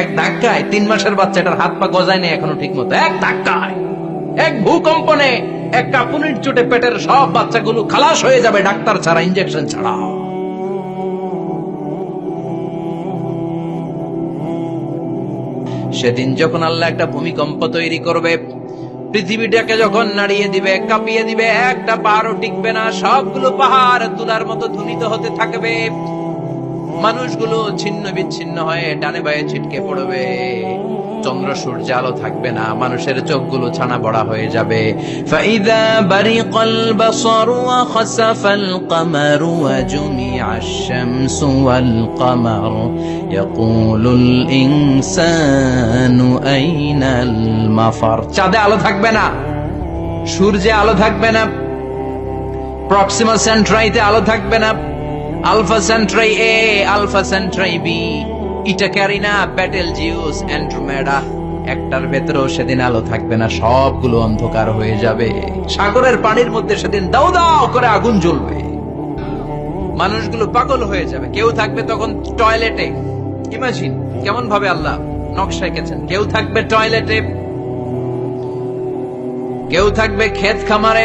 এক ধাক্কায় তিন মাসের হাত পা গজায় নেই এখনও ঠিক মতো এক ধাক্কায়। এক ভূকম্পনে এক কাপুনির চোটে পেটের সব বাচ্চাগুলো খালাস হয়ে যাবে ডাক্তার ছাড়া ইঞ্জেকশন ছাড়া। সেদিন যখন আল্লাহ একটা ভূমিকম্প তৈরি করবে, পৃথিবীটাকে যখন নাড়িয়ে দিবে, কাঁপিয়ে দিবে, একটা পাহাড়ও টিকবে না, সবগুলো পাহাড় তুলার মতো ধুনিত হতে থাকবে। মানুষগুলো ছিন্ন বিচ্ছিন্ন হয়ে ডানে বায়ে ছিটকে পড়বে। চন্দ্র সূর্য আলো থাকবে না, মানুষের চোখগুলো ছানা বড়া হয়ে যাবে। চাঁদে আলো থাকবে না, সূর্যে আলো থাকবে না প্রক্সিমা সেন্ট্রাইতে আলো থাকবে না। Alpha Centauri A Alpha Centauri B Eta Carinae Betelgeuse Andromeda একটার ভেতরেও সেদিন আলো থাকবে না, সবগুলো অন্ধকার হয়ে যাবে। সাগরের পানির মধ্যে সেদিন দাও দাও করে আগুন জ্বলবে। মানুষগুলো পাগল হয়ে যাবে। কেউ থাকবে তখন টয়লেটে ইমাজিন কেমন ভাবে আল্লাহ নকশা এঁকেছেন কেউ থাকবে টয়লেটে কেউ থাকবে ক্ষেত খামারে।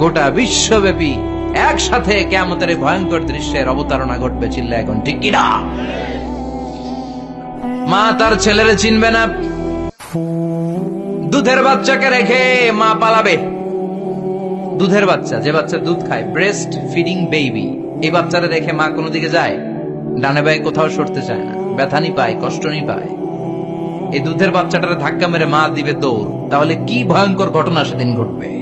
গোটা বিশ্বব্যাপী একসাথে কেমতের ভয়ঙ্কর দৃশ্যের অবতারণা ঘটবে, চিল্লা এখন, ঠিক কিনা মা তার ছেলেরে চিনবে না। দুধের বাচ্চাকে রেখে মা পালাবে। দুধের বাচ্চা, যে বাচ্চা দুধ খায় ব্রেস্ট ফিডিং বেবি এই বাচ্চারা রেখে মা কোনো দিকে যায়? ডানে বায়ে কোথাও সরতে চায় না ব্যথানি পায়, কষ্ট কষ্টনি পায়। এই দুধের বাচ্চাটারে ধাক্কা মেরে মা দিবে দৌড়। তাহলে কি ভয়ঙ্কর ঘটনা সেদিন ঘটবে?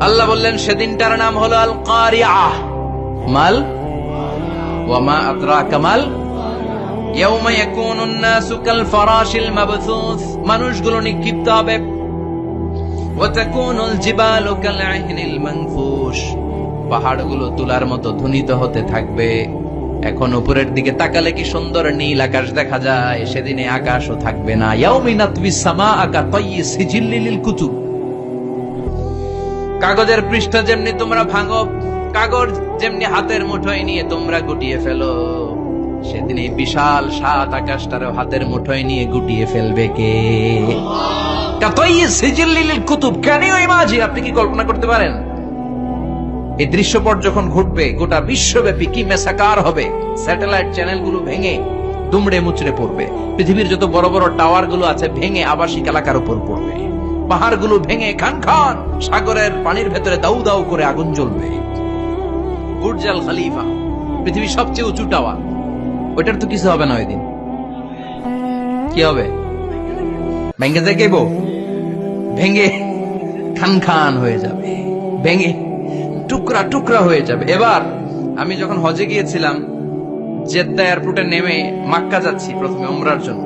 আল্লাহ বললেন, সেদিনটার নাম হলো আল কারিয়া মাল? ওয়ামা আদরা কামাল মানুষগুলো নিক্ষিপ্ত হবে। পাহাড়গুলো তুলার মতো ধুনিত হতে থাকবে। এখন উপরের দিকে তাকালে কি সুন্দর নীল আকাশ দেখা যায়। সেদিনে আকাশও থাকবে না। ইয়াউমিনাতবিস সামাআ কা তাইয়ি কুতুব। কাগজের পৃষ্ঠা যেমনি তোমরা ভাঙো, কাগজ যেমনি হাতের মুঠোয় নিয়ে তোমরা গুটিয়ে ফেলো। সেদিন এই বিশাল সাত আকাশটারও হাতের মুঠোয় নিয়ে গুটিয়ে ফেলবে কে? কুতুব আপনি কি কল্পনা করতে পারেন? এই দৃশ্যপট যখন ঘটবে, গোটা বিশ্বব্যাপী কি মেসাকার হবে? স্যাটেলাইট চ্যানেলগুলো ভেঙে দুমড়ে মুচড়ে পড়বে। পৃথিবীর যত বড় বড় টাওয়ারগুলো আছে, ভেঙে আবাসিক এলাকার উপর পড়বে। পাহাড়গুলো ভেঙে খান খান সাগরের পানির ভেতরে দাউ দাউ করে আগুন জ্বলবে। বুর্জাল খালিফা, পৃথিবীর সবচেয়ে উঁচু টাওয়ার। ওইটার তো কিছু হবে না ওই দিন কি হবে? ভেঙে দেখেব? ভেঙে খান খান হয়ে যাবে। ভেঙে টুকরা টুকরা হয়ে যাবে। এবার আমি যখন হজে গিয়েছিলাম, জেদ্দা এয়ারপোর্টে নেমে মাক্কা যাচ্ছি প্রথমে, উমরার জন্য।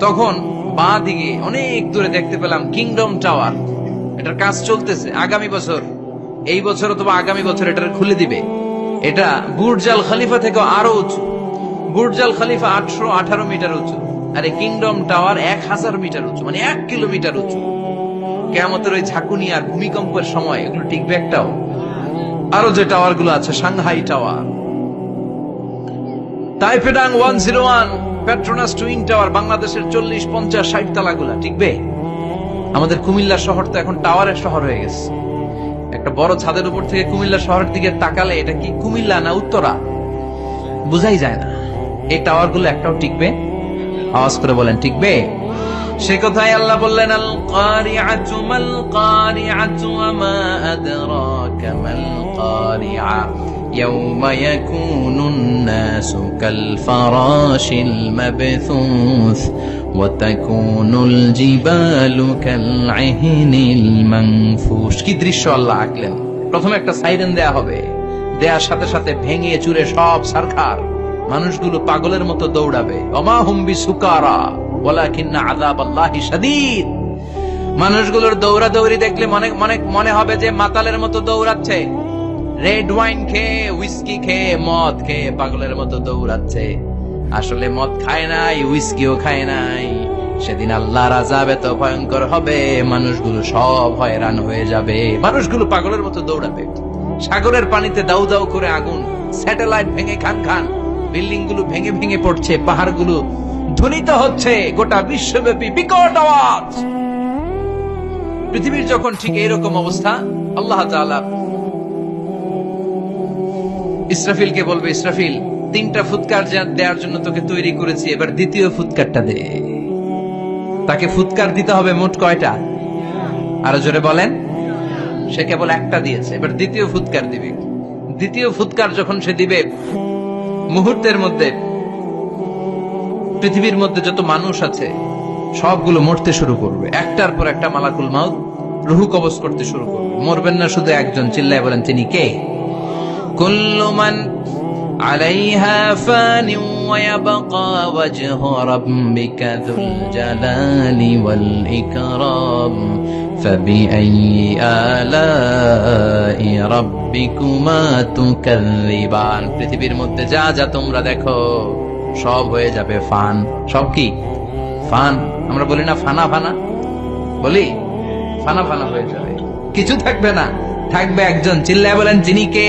তখন বাঁ দিকে অনেক দূরে দেখতে পেলাম কিংডম টাওয়ার এটার কাজ চলতেছে। আগামী বছর, এই বছর অথবা আগামী বছর এটা খুলে দিবে। এটা বুর্জাল খালিফা থেকে আরও উঁচু। বুর্জাল খালিফা আটশো আঠারো মিটার উঁচু। আর এই কিংডম টাওয়ার এক হাজার মিটার উঁচু মানে এক কিলোমিটার উঁচু। কেমতের ওই ঝাঁকুনি আর ভূমিকম্পের সময় এগুলো টিকবে একটাও। আরও যে টাওয়ারগুলো আছে, Shanghai tower তাইপেডাং one zero one Petronas twin tower বাংলাদেশের চল্লিশ, পঞ্চাশ, ষাট তালাগুলা টিকবে আমাদের কুমিল্লা শহর তো এখন টাওয়ারের শহর হয়ে গেছে। একটা বড় ছাদের উপর থেকে কুমিল্লা শহরের দিকে তাকালে এটা কি কুমিল্লা না উত্তরা? বুঝাই যায় না। এই টাওয়ারগুলো একটাও টিকবে আওয়াজ করে বলেন টিকবে সে কথাই আল্লাহ বললেন আল কারিআতু মাল কারিআতু ওয়া মা আদরাকা মাল কারিআ কাল ফারাশিল মাবথুস ওয়া তাকুনুল জিবালু কাল আহিনিল মানফুস কি দৃশ্য আল্লাহ আঁকলেন? প্রথমে একটা সাইরেন দেয়া হবে। দেয়ার সাথে সাথে ভেঙে চুরে সব সারখার। মানুষগুলো পাগলের মতো দৌড়াবে। অমা হুম্বি সুকারা ওয়ালাকিন্না আযাব আল্লাহি মানুষগুলোর দৌড়াদৌড়ি দেখলে মনে মনে মনে হবে যে মাতালের মতো দৌড়াচ্ছে। রেড ওয়াইন খেয়ে উইস্কি খেয়ে, মদ খেয়ে পাগলের মতো দৌড়াচ্ছে। আসলে মদ খায় নাই উইস্কিও খায় নাই। সেদিন আল্লাহর আযাব এত ভয়ঙ্কর হবে, মানুষগুলো সব হয়রান হয়ে যাবে। মানুষগুলো পাগলের মতো দৌড়াবে। সাগরের পানিতে দাউ দাউ করে আগুন, স্যাটেলাইট ভেঙে খান খান বিল্ডিংগুলো ভেঙে ভেঙে পড়ছে পাহাড়গুলো ধ্বনিত হচ্ছে, গোটা বিশ্বব্যাপী বিকট আওয়াজ। পৃথিবীর যখন ঠিক এইরকম অবস্থা, আল্লাহ তাআলা ইসরাফিলকে বলবে, ইসরাফিল, তিনটা ফুৎকার দেওয়ার জন্য তোকে তৈরি করেছি, এবার দ্বিতীয় ফুৎকারটা দে। তাকে ফুৎকার দিতে হবে মোট কয়টা? আরও জোরে বলেন। সে কেবল একটা দিয়েছে, এবার দ্বিতীয় ফুৎকার দিবে। দ্বিতীয় ফুৎকার যখন সে দিবে, মুহূর্তের মধ্যে, পৃথিবীর মধ্যে যত মানুষ আছে, সবগুলো মরতে শুরু করবে। একটার পর একটা মালাকুল মাউত, রুহু কবজ করতে শুরু করবে। মরবেন না শুধু একজন, চিল্লায় বলেন, তিনি কে? কুল্লু মান عليها فان ويبقى وجه ربك ذو الجلال والإكرام فبأي آلاء ربكما تكذبان পৃথিবীর মধ্যে যা যা তোমরা দেখো সব হয়ে যাবে ফান সব কি ফান আমরা বলি না ফানা ফানা বলি ফানা ফানা হয়ে যাবে কিছু থাকবে না থাকবে একজন চিল্লায় বলেন যিনি কে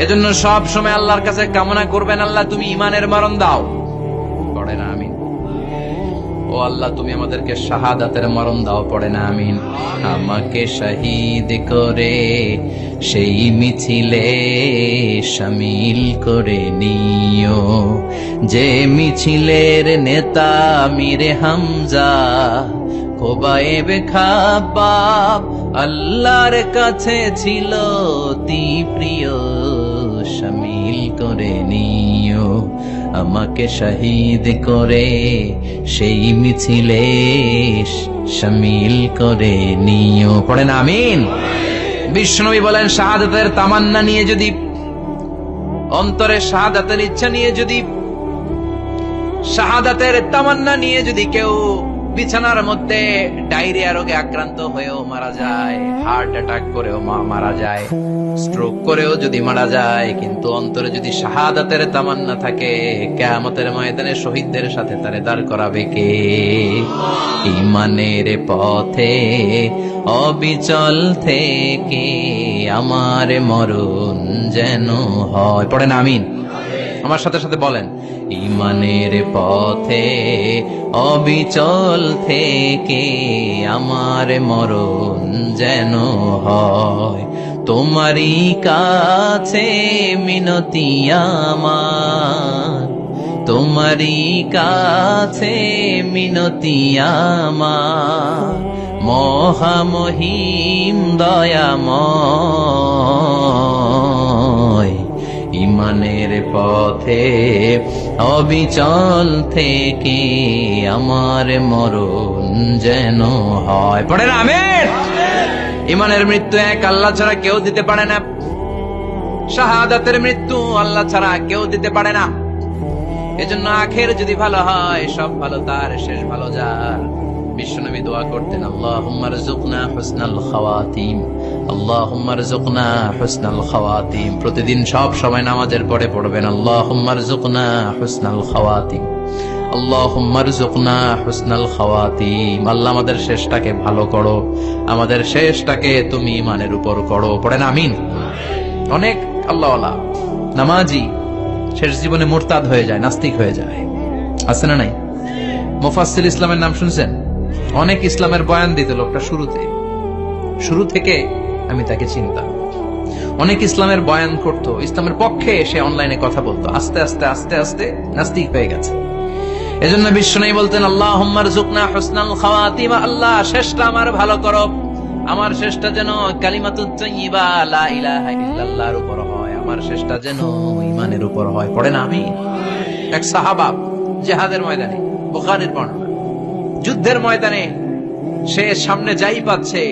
এজন্য সব সময় আল্লাহর কাছে কামনা করবেন, আল্লাহ তুমি ইমানের মরণ দাও। পড়ে না, আমিন। ও আল্লাহ, তুমি আমাদেরকে শাহাদাতের মরণ দাও, পড়ে না, আমিন। আমাকে শহীদ করে সেই মিছিলে সামিল করে নিও। যে মিছিলের নেতা মিরে হামজা, খোবায়েবে খাবাব, আল্লাহর কাছে ছিল অতি প্রিয়। শামিল করে নিও। আমাকে শহীদ করে সেই মিছিলে শামিল করে নিও। পড়েন আমিন। বিষ্ণবী বলেন, শাহাদাতের তামান্না নিয়ে যদি, অন্তরে শাহাদাতের ইচ্ছা নিয়ে যদি, শাহাদাতের তামান্না নিয়ে যদি কেউ বিছানার মধ্যে ডায়রিয়া রোগে আক্রান্ত হয়েও মারা যায়, হার্ট অ্যাটাক করেও মারা যায়, স্ট্রোক করেও যদি মারা যায়, কিন্তু অন্তরে যদি শাহাদাতের তামান্না থাকে, কেয়ামতের ময়দানে শহীদদের সাথে তারে দাঁড় করাবে কে? ইমানের পথে, অবিচল থেকে আমার মরণ যেন হয়। পড়েন আমিন। আমার সাথে সাথে বলেন, ইমানের পথে, অবিচল থেকে আমার মরণ যেন হয়। তোমারই কাছে মিনতি আমার। তোমারই কাছে মিনতি আমার। মহামহিম দয়াময়। ইমানের পথে অবিচল থেকে আমার মরণ যেন হয়। পড়ে না আমের ইমানের মৃত্যু এক, আল্লাহ ছাড়া কেউ দিতে পারে না। শাহাদাতের মৃত্যু আল্লাহ ছাড়া কেউ দিতে পারে না। এজন্য আখের যদি ভালো হয়, সব ভালো, তার শেষ ভালো যার। বিশ্বনবী দোয়া করতেন খাওয়াতিম প্রতিদিন সব সময় নামাজের পরে পড়বেন রযুকনা হুসনাল খাওয়াতিম আল্লাহ আমাদের শেষটাকে ভালো করো, আমাদের শেষটাকে তুমি ইমানের উপর করো। পড়েন আমিন। অনেক আল্লাহওয়ালা নামাজি শেষ জীবনে মোরতাদ হয়ে যায়, নাস্তিক হয়ে যায়। আছে না নাই? মোফাসিল ইসলামের নাম শুনছেন? অনেক ইসলামের বয়ান দিত লোকটা শুরুতে। শুরু থেকে আমি তাকে চিনতাম। অনেক ইসলামের বয়ান করত, ইসলামের পক্ষে এসে অনলাইনে কথা বলতো। আস্তে আস্তে আস্তে আস্তে নাস্তিক হয়ে গেছে। এজন্য বিশ্ব নেই বলতেন আল্লাহ হুম্মার জুকনা হুসনাল খাওয়াতিমা, আল্লাহ শেষটা আমার ভালো করো আমার শেষটা যেন কালিমাতুত্তাইয়িবা লা ইলাহা ইল্লাল্লাহর উপর হয়। আমার শেষটা যেন ইমানের উপর হয়। পড়ে না আমি এক সাহাবা জেহাদের ময়দানে, বুখারীর বর্ণনা। যুদ্ধের ময়দানে সে সামনে যাই পাচ্ছে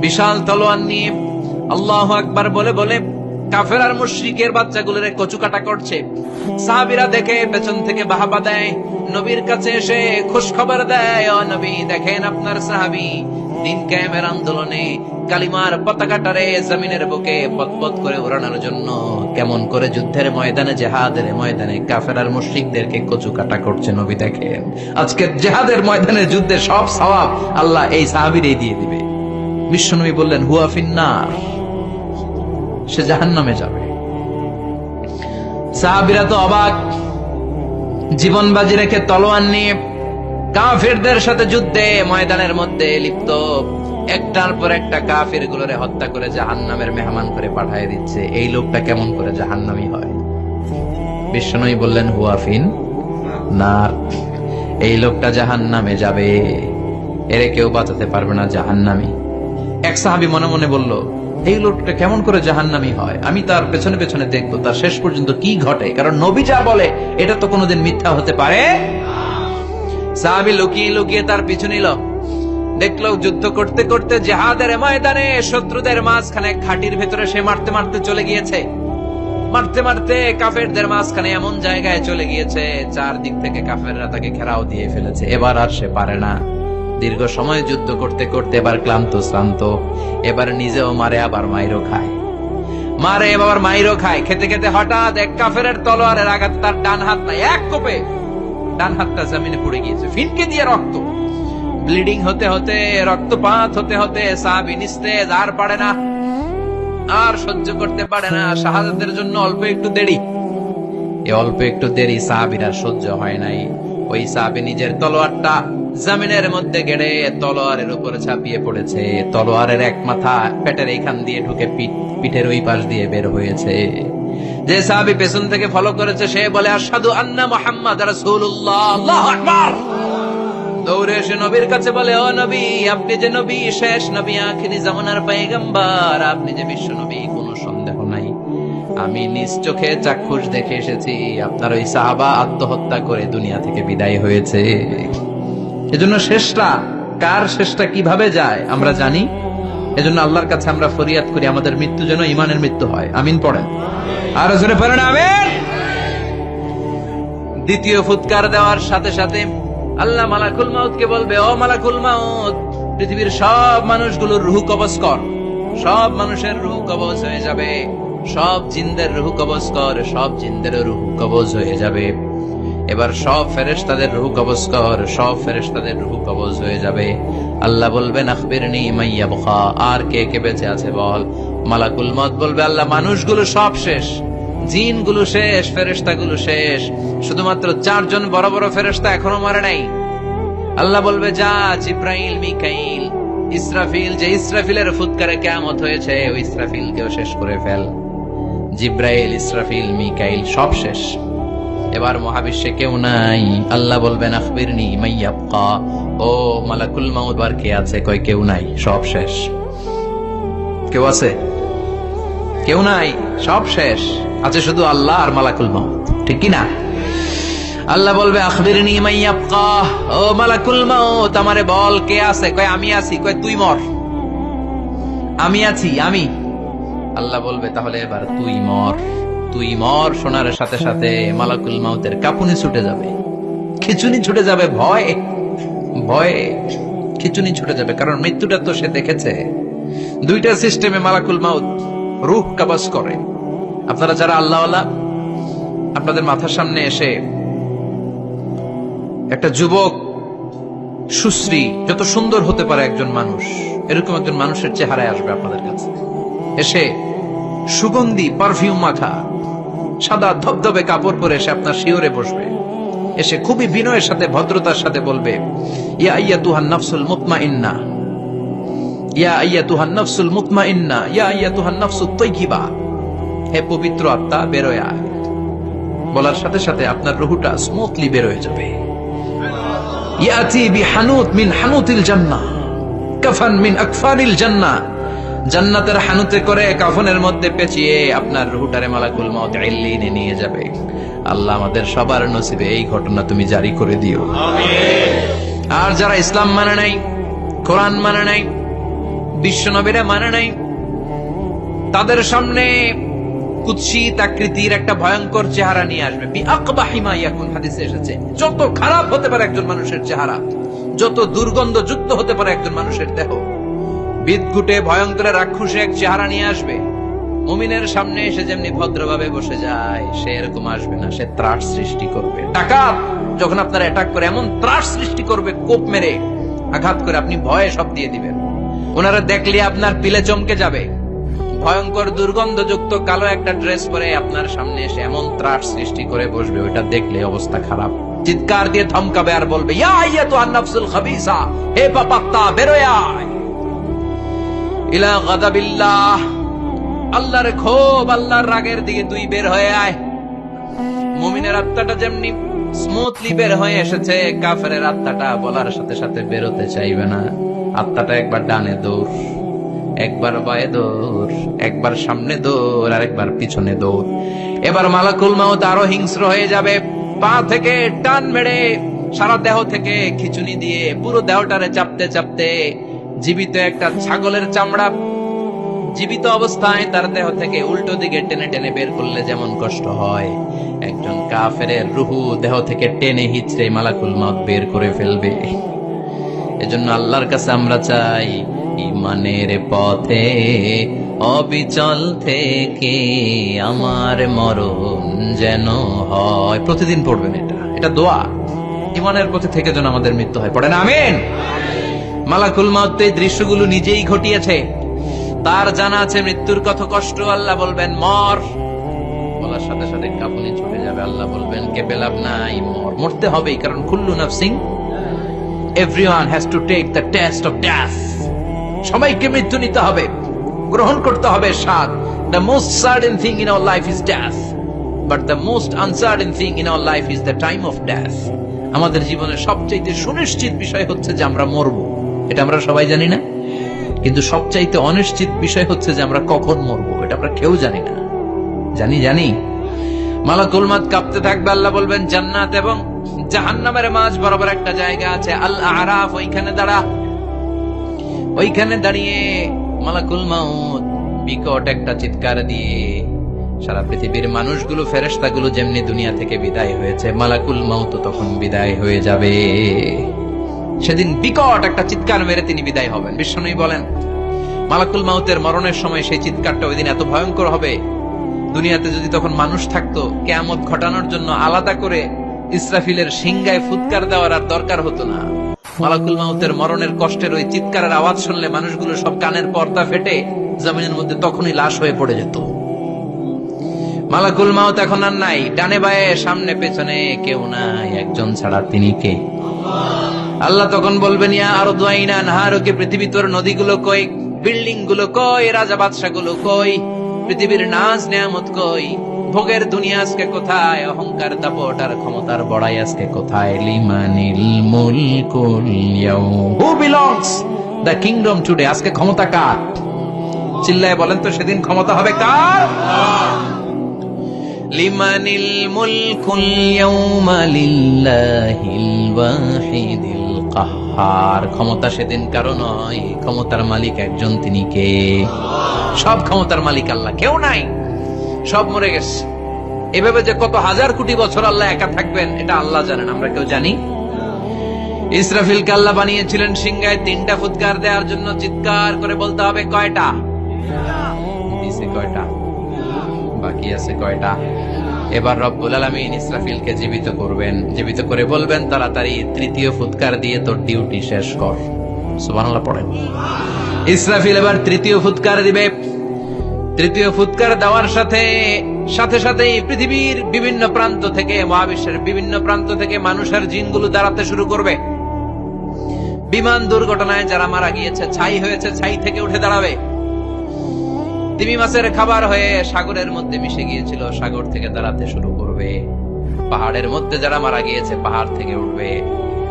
বিশাল তলোয়ার নিয়ে আল্লাহু আকবার বলে বলে কাফের আর মুশরিকের বাচ্চাগুলোর কচু কাটা করছে। সাহাবীরা দেখে, পেছন থেকে বাহাবা দেয়, নবীর কাছে এসে খুশ খবর দেয়, ও নবী, দেখেন আপনার সাহাবী দিন কায়েমের আন্দোলনে কালিমার পতাকাটারে জমিনের বুকে পতপত করে উড়ানোর জন্য কেমন করে যুদ্ধের ময়দানে, জেহাদের ময়দানে কাফের আর মুশরিকদেরকে কচু কাটা করছে নবী দেখেন। আজকে জেহাদের ময়দানে যুদ্ধে সব সওয়াব আল্লাহ এই সাহাবীরই দিয়ে দিবে। বিশ্বনবী বললেন, হুয়া ফিন্নার। সে জাহান নামে যাবে। সাহাবিরা তো অবাক। জীবন বাজি রেখে তলোয়ার নিয়ে কাফিরদের সাথে যুদ্ধে ময়দানের মধ্যে লিপ্ত। একটার পর একটা কাফির গুলোরে হত্যা করে জাহান নামের মেহমান করে পাঠিয়ে দিচ্ছে। এই লোকটা কেমন করে জাহান্নামী হয়? বিশ্বনবী বললেন হুয়াফিন নার এই লোকটা জাহান নামে যাবে। এরে কেউ বাঁচাতে পারবে না জাহান্নামী। এক সাহাবি মনে মনে বলল, এই লোকটা কেমন করে জাহান্নামী হয়? আমি তার পেছনে পেছনে দেখব। তার শেষ পর্যন্ত কি ঘটে? কারণ নবী যা বলে, এটা তো কোনোদিন মিথ্যা হতে পারে সাহাবি লুকিয়ে লুকিয়ে তার পিছু নিল। দেখল যুদ্ধ করতে করতে জেহাদের ময়দানে শত্রুদের মাঝখানে খাটির ভেতরে সে মারতে মারতে চলে গিয়েছে। মারতে মারতে কাফেরদের মাঝখানে এমন জায়গায় চলে গিয়েছে, চারদিক থেকে কাফেররা তাকে ঘেরাও দিয়ে ফেলেছে। এবার আর সে পারে না। দীর্ঘ সময় যুদ্ধ করতে করতে এবার ক্লান্ত, শ্রান্ত, এবার নিজেও মারে, আবার মাইরও খায়। মারে, এবার মাইরও খায়। খেতে খেতে হঠাৎ এক কাফেরের তলোয়ারের আঘাতে তার ডান হাত নাই, এক কোপে ডান হাতটা জমিনে পড়ে গিয়েছে। ফিনকে দিয়ে রক্ত। ব্লিডিং হতে হতে, রক্তপাত হতে হতে সাহাবি নিস্তেজ, আর পারে না। আর সহ্য করতে পারে না। শাহাদাতের জন্য অল্প একটু দেরি। এ অল্প একটু দেরি সাহাবিরা সহ্য হয় নাই। ওই সাহাবি নিজের তলোয়ারটা জামিনের মধ্যে গেড়ে তলোয়ারের উপরে ছাপিয়ে পড়েছে। তলোয়ারের এক মাথা পেটের এইখান দিয়ে ঢুকে পিঠের ওই পাশ দিয়ে বের হয়েছে। যে সাহাবি পেছন থেকে ফলো করেছে, সে বলে আসাদু আন্না মোহাম্মদ দৌড়ে এসে নবীর কাছে বলে, ও নবী, আপনি যে নবী, শেষ নবী, আখিরি জামানার পাইগাম্বার আপনি যে বিশ্ব নবী, কোনো সন্দেহ নাই। আমি নিজ চোখে চাক্ষুষ দেখে এসেছি, আপনার ওই সাহাবা আত্মহত্যা করে দুনিয়া থেকে বিদায় হয়েছে। এজন্য শেষটা, কার শেষটা কীভাবে যায়, আমরা জানি। এজন্য আল্লাহর কাছে আমরা ফরিয়াদ করি, আমাদের মৃত্যু যেন ইমানের মৃত্যু হয়। আমিন পড়েন। আর জোরে পড়েন, আমিন। দ্বিতীয় ফুৎকার দেওয়ার সাথে সাথে আল্লাহ মালাকুল মাউতকে বলবে, ও মালাকুল মাউত, পৃথিবীর সব মানুষগুলোর রুহু কবজ কর। সব মানুষের রুহু কবজ হয়ে যাবে। সব জিন্দের রুহু কবজ কর, সব জিন্দের রুহু কবজ হয়ে যাবে। এবার সব ফেরেশতাদের রুহু কবজ কর, সব ফেরেশতাদের রুহু কবজ হয়ে যাবে। আল্লাহ বলবেন বখা আর কে কে বেঁচে আছে বল? মালাকুল মত বলবে, আল্লাহ, মানুষগুলো সব শেষ। জিনগুলো শেষ, ফেরেশতাগুলো শেষ। শুধুমাত্র চারজন বড় বড় ফেরেশতা এখনও মরে নাই। আল্লাহ বলবে, যা জিব্রাইল, মিকাইল, ইসরাফিল, যে ইসরাফিলের ফুৎকারে কেমত হয়েছে, ওই ইসরাফিলকেও শেষ করে ফেল। জিব্রাইল, ইসরাফিল, মিকাইল সব শেষ। এবার মহাবিশ্বে কেউ নাই। আল্লাহ বলবেন, আখবিরনি মাইয়াবকা ও মালাকুল মাউত বার কে আছে? কই কেউ নাই, সব শেষ। কেউ আছে? কেউ নাই, সব শেষ। আছে শুধু আল্লাহ আর মালাকুল মাউত। ঠিক কি না? আল্লাহ বলবে, আখবিরনি মাইয়াবকা ও মালাকুল মাউত, আমারে বল, কে আছে? কয় আমি আছি কয় তুই মর। আমি আছি, আমি। আল্লাহ বলবে, তাহলে এবার তুই মর। তুই মর শোনার সাথে সাথে মালাকুল মাউতের কাপুনি ছুটে যাবে। খিচুনি ছুটে যাবে ভয়। ভয় খিচুনি ছুটে যাবে, কারণ মৃত্যুটা তো সে দেখেছে। দুইটা সিস্টেমে মালাকুল মাউত রুহ কাবাজ করে। আপনারা যারা আল্লাহ আপনাদের মাথার সামনে এসে একটা যুবক, সুশ্রী, যত সুন্দর হতে পারে একজন মানুষ, এরকম একজন মানুষের চেহারায় আসবে আপনাদের কাছে। এসে সুগন্ধি, পারফিউম মাখা সাদা ধবধবে কাপড় পরে এসে আপনার শিওরে বসবে। এসে খুবই বিনয়ের সাথে, ভদ্রতার সাথে বলবে, ইয়া ইয়া তুহান নাফসুল মুতমাইন্না। ইয়া আইয়াতুহান নাফসুল মুতমাইন্না। ইয়া আইয়াতুহান নাফসুত তাইয়্যিবা হে পবিত্র আত্মা, বেরোয় বলার সাথে সাথে আপনার রুহুটা স্মুথলি বের হয়ে যাবে। ইয়াতি বিহানুত মিন হানুতিল জান্নাহ, কাফান মিন আকফানিল জান্নাহ। জান্নাতের হানুতে করে কাফনের মধ্যে পেঁচিয়ে আপনার রুহুটারে মালাকুল মউত ইল্লিনে নিয়ে যাবে। আল্লাহ আমাদের সবার নসিবে এই ঘটনা তুমি জারি করে দিও। আর যারা ইসলাম মানে নাই কোরআন মানে নাই বিশ্বনবীরা মানে নাই তাদের সামনে কুৎসিত আকৃতির একটা ভয়ঙ্কর চেহারা নিয়ে আসবে। ইয়াকুন হাদিসে এসেছে যত খারাপ হতে পারে একজন মানুষের চেহারা যত দুর্গন্ধ যুক্ত হতে পারে একজন মানুষের দেহ বিদঘুটে ভয়ঙ্কর রাক্ষসে এক চেহারা নিয়ে আসবে। মুমিনের সামনে এসে যেমনি ভদ্রভাবে বসে যায়, সে এরকম আসবে না, সে ত্রাস সৃষ্টি করবে। ডাকাত, যখন আপনার অ্যাটাক করে, এমন ত্রাস সৃষ্টি করবে, কোপ মেরে আঘাত করে আপনি ভয়ে সব দিয়ে দিবেন। ওনারা দেখলে আপনার পিলে চমকে যাবে। ভয়ঙ্কর দুর্গন্ধযুক্ত কালো একটা ড্রেস পরে আপনার সামনে এসে এমন ত্রাস সৃষ্টি করে বসবে ওটা দেখলে অবস্থা খারাপ। চিৎকার দিয়ে ধমকাবে আর বলবে, ইয়া ইয়া তো আন্নাফসুল খাবিসা, হে পাপাত্তা, বেরোয় আয়। ইলা গাদাবিল্লাহ। আল্লাহর ক্ষোভ আল্লাহর রাগের দিকে বের হয়ে আয়। মুমিনের আত্মাটা যেমনি স্মুথলি বের হয়ে এসেছে আত্মাটা বলার সাথে সাথে বেরোতে চাইবে না। আত্মাটা একবার ডানে দৌড়, একবার বায়ে দৌড়, একবার সামনে দৌড় আর একবার পিছনে দৌড়। এবার মালাকুল মাউত আরও হিংস্র হয়ে যাবে, পা থেকে টান মেরে সারা দেহ থেকে খিচুনি দিয়ে পুরো দেহটারে চাপতে চাপতে জীবিত একটা ছাগলের চামড়া। জীবিত অবস্থায় তার দেহ থেকে উল্টো দিকে টেনে টেনে বের করলে যেমন কষ্ট হয়। একজন কাফের রুহু দেহ থেকে টেনে হিচড়ে মালাকুল মত বের করে ফেলবে। এজন্য আল্লাহর কাছে আমরা চাই, ইমানের পথে, অবিচল থেকে আমার মরণ যেন হয়। প্রতিদিন পড়বেন এটা। এটা দোয়া। ইমানের পথে থেকে যেন আমাদের মৃত্যু হয়। পড়েন আমিন। মালাকুল মাউত এই দৃশ্যগুলো নিজেই ঘটিয়েছে। তার জানা আছে মৃত্যুর কত কষ্ট, আল্লাহ বলবেন, মর। বলার সাথে সাথে কাপুনি ছুটে যাবে, আল্লাহ বলবেন, কে পেলাম নাই, মর। মরতে হবেই, কারণ কুল্লু নাফসিং everyone has to take the taste of সবাইকে মৃত্যু নিতে হবে, গ্রহণ করতে হবে স্বাদ। The most certain thing in our life is death but the most uncertain thing in our life is the time of death আমাদের জীবনের সবচাইতে সুনিশ্চিত বিষয় হচ্ছে যে আমরা মরব। এটা আমরা সবাই জানি না। কিন্তু সবচাইতে অনিশ্চিত বিষয় হচ্ছে যে আমরা কখন মরবো, এটা আমরা কেউ জানি না। জানি জানি। মালাকুল মাত কাঁপতে থাকবে, আল্লাহ বলবেন, জান্নাত এবং জাহান্নামের মাঝ বরাবর একটা জায়গা আছে আল আরাফ ওইখানে দাঁড়া। ওইখানে দাঁড়িয়ে মালাকুল মাউত বিকট একটা চিৎকার দিয়ে সারা পৃথিবীর মানুষগুলো, ফেরেশতাগুলো যেমনি দুনিয়া থেকে বিদায় হয়েছে, মালাকুল মাউত তখন বিদায় হয়ে যাবে। সেদিন বিকট একটা চিৎকার মেরে তিনি বিদায় হবেন। বিষ্ণুই বলেন, মালাকুল মাউতের মরণের সময় সেই চিৎকারটা ওই দিন এত ভয়ঙ্কর হবে। দুনিয়াতে যদি তখন মানুষ থাকতো, কেয়ামত ঘটানোর জন্য আলাদা করে ইসরাফিলের সিংগায় ফুৎকার দেওয়ার আর দরকার হতো না। মালাকুল মাউতের মরণের কষ্টের ওই চিৎকারের আওয়াজ শুনলে মানুষগুলো সব কানের পর্দা ফেটে জমিনের মধ্যে তখনই লাশ হয়ে পড়ে যেত। মালাকুল মাউত এখন আর নাই। ডানে বায়ে, সামনে পেছনে কেউ নাই। একজন ছাড়া তিনি কে? আল্লাহ তখন বলবেন, ইয়া আরও দোয়াইনা নাহারকে পৃথিবী তোর নদীগুলো কই? বিল্ডিংগুলো কই? রাজা বাদশাহগুলো কই? পৃথিবীর নাজ নেয়ামত কই? ভোগের দুনিয়া আজকে কোথায়? অহংকার দাপট আর ক্ষমতার বড়াই আজকে কোথায়? লিমানিল মুলকুল who belongs the kingdom today আজকে ক্ষমতা কার? চিল্লায় বলেন তো, সেদিন ক্ষমতা হবে কার? লিমানিল মুলকুল ইয়াউমা লিল্লাহিল ওয়াহিদিল কাহ্হার ক্ষমতা সেদিন কারও নয়। ক্ষমতার মালিক একজন তিনি কে? সব ক্ষমতার মালিক আল্লাহ, কেউ নাই। সব মরে গেছে। এভাবে যে কত হাজার কোটি বছর আল্লাহ একা থাকবেন, এটা আল্লাহ জানেন, আমরা কেউ জানি? ইসরাফিল আল্লাহ বানিয়েছিলেন সিংহায় তিনটা ফুৎকার দেওয়ার জন্য চিৎকার করে বলতে হবে, কয়টা? কয়টা? বাকি আছে কয়টা? এবার রব্বুল আলমিন ইসরাফিলকে জীবিত করবেন। জীবিত করে বলবেন, তাড়াতাড়ি তৃতীয় ফুৎকার দিয়ে তোর ডিউটি শেষ কর। পড়েন। ইসরাফিল এবার তৃতীয় ফুৎকার দিবে। তৃতীয় ফুৎকার দেওয়ার সাথে সাথে সাথেই পৃথিবীর বিভিন্ন প্রান্ত থেকে, মহাবিশ্বের বিভিন্ন প্রান্ত থেকে মানুষের জিনগুলো দাঁড়াতে শুরু করবে। বিমান দুর্ঘটনায় যারা মারা গিয়েছে, ছাই হয়েছে, ছাই থেকে উঠে দাঁড়াবে। তিমি মাছের খাবার হয়ে সাগরের মধ্যে মিশে গিয়েছিল সাগর থেকে দাঁড়াতে শুরু করবে পাহাড়ের মধ্যে যারা মারা গিয়েছে পাহাড় থেকে উঠবে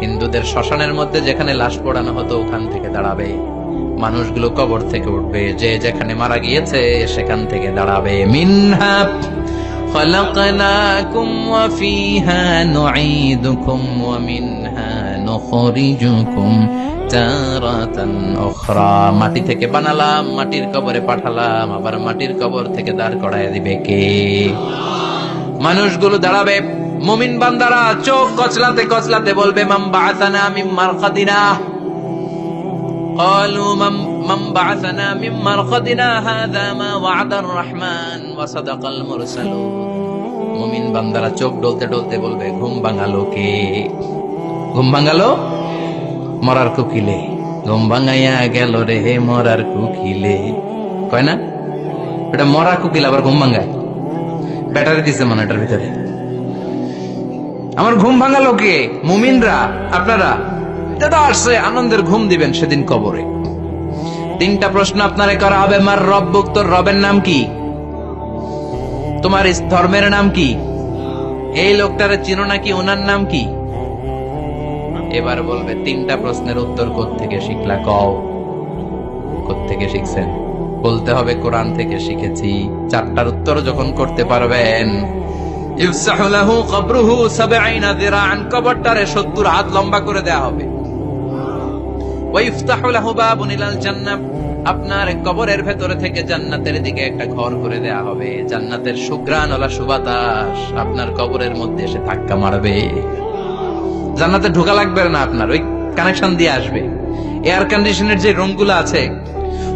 হিন্দুদের শ্মশানের মধ্যে যেখানে লাশ পোড়ানো হতো ওখান থেকে দাঁড়াবে মানুষগুলো কবর থেকে উঠবে যে যেখানে মারা গিয়েছে সেখান থেকে দাঁড়াবে মিনহা خلقناكم وفيها نعيدكم ومنها نخرجكم تارة أخرى মাটি থেকে বানালাম মাটির কবরে পাঠালাম আবার মাটির কবর থেকে দাঁড় করায় দিবে কে মানুষগুলো দাঁড়াবে মুমিন বান্দারা চোখ কচলাতে কচলাতে বলবে মাম বাআসানা মিন মারকাদিনা قالوا من من بعثنا من مرقدنا هذا ما وعد الرحمن وصدق المرسلون মুমিন বান্দারা চোখ ডলতে ডলতে বলবে ঘুম ভাঙালো কে ঘুম ভাঙালো মরার কুকিলে। ঘুম ভাঙাইয়া গেল রে হে মরার কুকিলে। কয় না? এটা মরা কুকিল, আবার ঘুম ভাঙায় ব্যাটারি দিছে মনে এটার ভিতরে। আমার ঘুম ভাঙালো কে? মুমিনরা, আপনারা? দাদা আসছে, আনন্দের ঘুম দিবেন সেদিন কবরে। তিনটা প্রশ্ন আপনারে করা হবে, মার রব তোর রবের নাম কি? তোমার ধর্মের নাম কি? এই লোকটারে চিনো নাকি, ওনার নাম কি? এবার বলবে, তিনটা প্রশ্নের উত্তর থেকে শিখলা? কও। থেকে শিখছেন? বলতে হবে, কোরআন থেকে শিখেছি। চারটার উত্তর যখন করতে পারবেন, ইফসাহু লাহু কবরুহু সাবঈনা যিরাআন কবরটারে 70 হাত লম্বা করে দেয়া হবে। ওয়াইফতাহু লাহু বাবুন ইলাল জান্নাহ, আপনার কবরের ভেতরে থেকে জান্নাতের দিকে একটা ঘর করে দেয়া হবে। জান্নাতের সুগ্রাণ ওলা সুবাতাস আপনার কবরের মধ্যে এসে ধাক্কা মারবে। জান্নাতে ঢোকা লাগবে না আপনার, ওই কানেকশন দিয়ে আসবে। এয়ার কন্ডিশনের যে রুমগুলো আছে,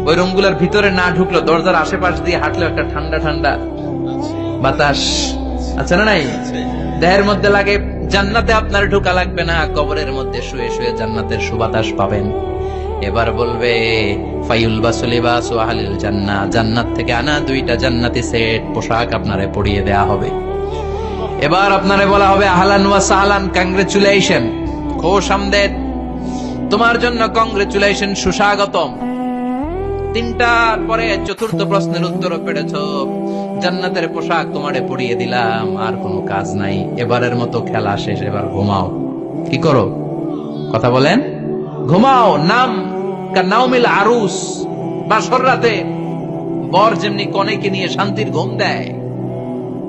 ওই রুমগুলোর ভিতরে না ঢুকলো, দরজার আশেপাশ দিয়ে হাঁটলে একটা ঠান্ডা ঠান্ডা বাতাস। আছে না নাই? দেহের মধ্যে লাগে, জান্নাতে আপনার ঢোকা লাগবে না, কবরের মধ্যে শুয়ে শুয়ে জান্নাতের সুবাতাস পাবেন। এবার বলবে ফাইউল বাসুলিবাস ও আহলিল জান্নাহ জান্নাত থেকে আনা দুইটা জান্নাতি সেট পোশাক আপনারে পরিয়ে দেয়া হবে। এবার আপনারে বলা হবে আহলান ওয়া সাহলান কংগ্রেচুলেশন খোশ আমদেদ। তোমার জন্য কংগ্রেচুলেশন সুস্বাগতম। তিনটার পরে চতুর্থ প্রশ্নের উত্তর পেরেছ। জান্নাতের পোশাক তোমারে পরিয়ে দিলাম, আর কোনো কাজ নাই। এবারের মতো খেলা শেষ, এবার ঘুমাও। কি করো? কথা বলেন। ঘুমাও, নাম নাওমিল আরুস। বাসর রাতে বর যেমনি কনেকে নিয়ে শান্তির ঘুম দেয়,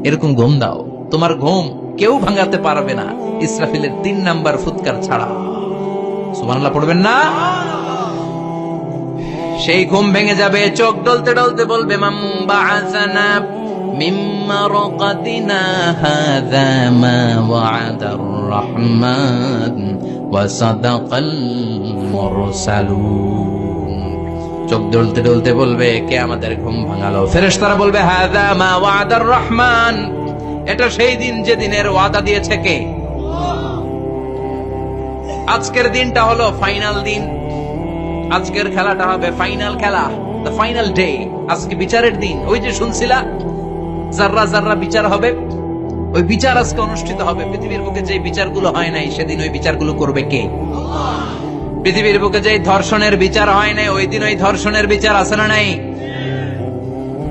এরকম ঘুম দাও। তোমার ঘুম কেউ ভাঙাতে পারবে না। ইসরাফিলের তিন নাম্বার ফুৎকার ছাড়া। সুবহানাল্লাহ, পড়বেন না? সেই ঘুম ভেঙে যাবে, চোখ ডলতে ডলতে বলবে চোখ ডলতে ডলতে বলবে, কে আমাদের ঘুম ভাঙালো? ফেরেশতারা বলবে, হাযা মা ওয়া'দার রহমান। এটা সেই দিন যে দিনের ওয়াদা দিয়েছে কে? আজকের দিনটা হলো ফাইনাল দিন। আজকের খেলাটা হবে ফাইনাল খেলা দ্য ফাইনাল ডে আজকে বিচারের দিন। ওই যে শুনছিলা জাররা জাররা বিচার হবে, ওই বিচার আজকে অনুষ্ঠিত হবে। পৃথিবীর বুকে যে বিচারগুলো হয় নাই, সেদিন ওই বিচারগুলো করবে কে? পৃথিবীর বুকে যে ধর্ষণের বিচার হয় নাই, ওই দিন ওই ধর্ষণের বিচার আছে না নাই?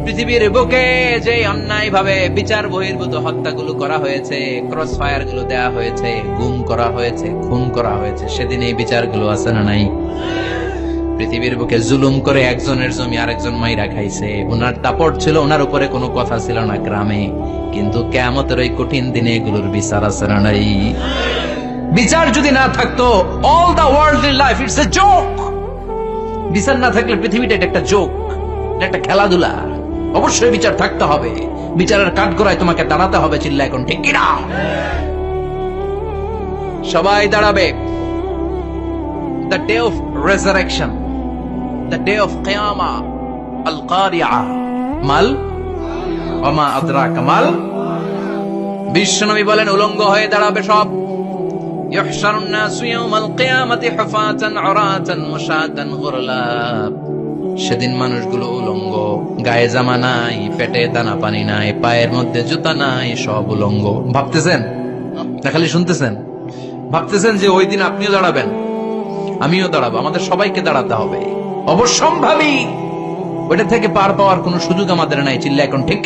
পৃথিবীর বুকে যে অন্যায় ভাবে বিচার বহির্ভূত হত্যাগুলো করা হয়েছে ক্রস ফায়ারগুলো দেওয়া হয়েছে, গুম করা হয়েছে, খুন করা হয়েছে, সেদিন এই বিচারগুলো আছে না নাই? পৃথিবীর বুকে জুলুম করে একজনের জমি আরেকজন মাইরা খাইছে। ওনার দাপট ছিল ওনার উপরে কোনো কথা ছিল না গ্রামে। কিন্তু কেমতের ওই কঠিন দিনে এগুলোর বিচার আছে না নাই? বিচার যদি না থাকতো all the world life it's a joke বিচার না থাকলে পৃথিবীটা একটা জোক একটা খেলাধুলা। অবশ্যই বিচার থাকতে হবে বিচারের কাঠগড়ায় তোমাকে দাঁড়াতে হবে চিল্লা এখন ঠিক কিনা সবাই দাঁড়াবে the day of resurrection, the day of Qiyamah, Al Qari'ah, Mal, Wama Adraka Mal, বিশ্বনবী বলেন উলঙ্গ হয়ে দাঁড়াবে সব يحشر الناس يوم القيامة حفاة عراة مشاة غرلا সেদিন মানুষগুলো উলঙ্গ। গায়ে জামা নাই, পেটে দানা পানি নাই, পায়ের মধ্যে জুতা নাই, সব উলঙ্গ। ভাবতেছেন? না, খালি শুনতেছেন? ভাবতেছেন যে ওই দিন আপনিও দাঁড়াবেন? আমিও দাঁড়াবো। আমাদের সবাইকে দাঁড়াতে হবে। অবশ্যম্ভাবী! ওইটা থেকে পার পাওয়ার কোনো সুযোগ আমাদের নাই চিল্লা এখন ঠিক